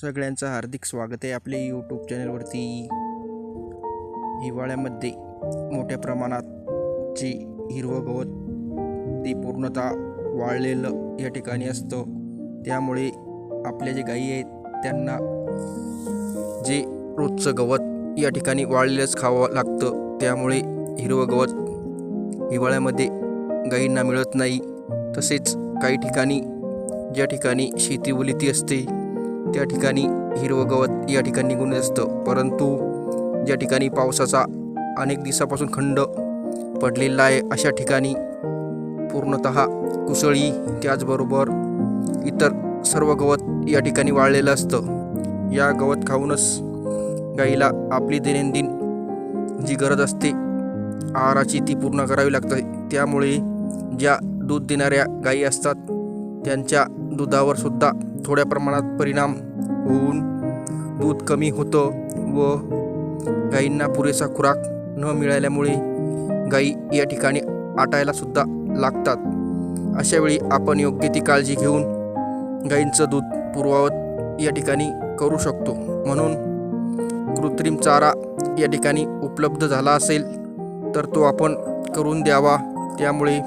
सगळ्यांचं हार्दिक स्वागत आहे आपल्या यूट्यूब चॅनलवरती हिवाळ्यामध्ये मोठ्या प्रमाणात जे हिरवं गवत ते पूर्णतः वाळलेलं या ठिकाणी असतं. त्यामुळे आपल्या जे गाई आहेत त्यांना जे रोजचं गवत या ठिकाणी वाळलेलंच खावं लागतं. त्यामुळे हिरवं गवत हिवाळ्यामध्ये गाईंना मिळत नाही. तसेच काही ठिकाणी ज्या ठिकाणी शेती ओलिती असते त्या ठिकाणी हिरवं गवत या ठिकाणी निघून असतं. परंतु ज्या ठिकाणी पावसाचा अनेक दिवसापासून खंड पडलेला आहे अशा ठिकाणी पूर्णत कुसळी त्याचबरोबर इतर सर्व गवत या ठिकाणी वाळलेलं असतं. या गवत खाऊनच गाईला आपली दैनंदिन जी गरज असते आहाराची ती पूर्ण करावी लागते. त्यामुळे ज्या दूध देणाऱ्या गायी असतात त्यांच्या दुधावर सुद्धा थोड्या प्रमाणात परिणाम होऊन दूध कमी होतं व गायींना पुरेसा खुराक न मिळाल्यामुळे गाई या ठिकाणी आटायला सुद्धा लागतात. अशावेळी आपण योग्य ती काळजी घेऊन गाईंचं दूध पूर्ववत या ठिकाणी करू शकतो. म्हणून कृत्रिम चारा या ठिकाणी उपलब्ध झाला असेल तर तो आपण करून द्यावा. त्यामुळे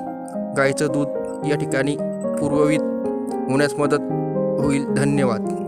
गाईचं दूध या ठिकाणी पूर्ववित होण्यास मदत होईल. धन्यवाद.